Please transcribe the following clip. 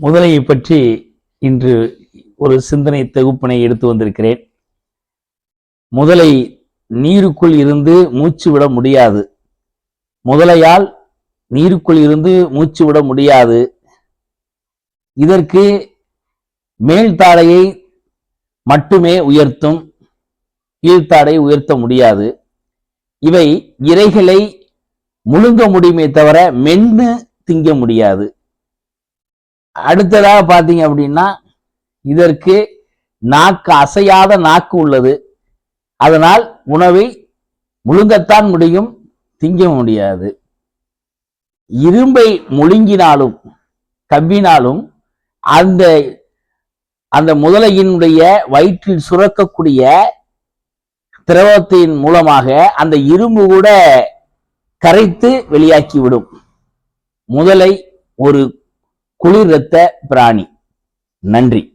முதலையை பற்றி இன்று ஒரு சிந்தனை தொகுப்பினை எடுத்து வந்திருக்கிறேன். முதலை நீருக்குள் இருந்து மூச்சு விட முடியாது. முதலையால் நீருக்குள் இருந்து மூச்சு விட முடியாது. இதற்கு மேல்தாடையை மட்டுமே உயர்த்தும் கீழ்த்தாடை உயர்த்த முடியாது. இவை இறைகளை முழுங்க முடியுமே தவிர மென்னு திங்க முடியாது. அடுத்ததாக பார்த்தீங்க அப்படின்னா இதற்கு நாக்கு அசையாத நாக்கு உள்ளது. அதனால் உணவை முழுங்கத்தான் முடியும் திங்க முடியாது. இரும்பை முழுங்கினாலும் கவ்வினாலும் அந்த அந்த முதலையினுடைய வயிற்றில் சுரக்கக்கூடிய திரவத்தின் மூலமாக அந்த இரும்பு கூட கரைத்து வெளியாக்கிவிடும். முதலை ஒரு குளிர் இரத்த பிராணி. நன்றி.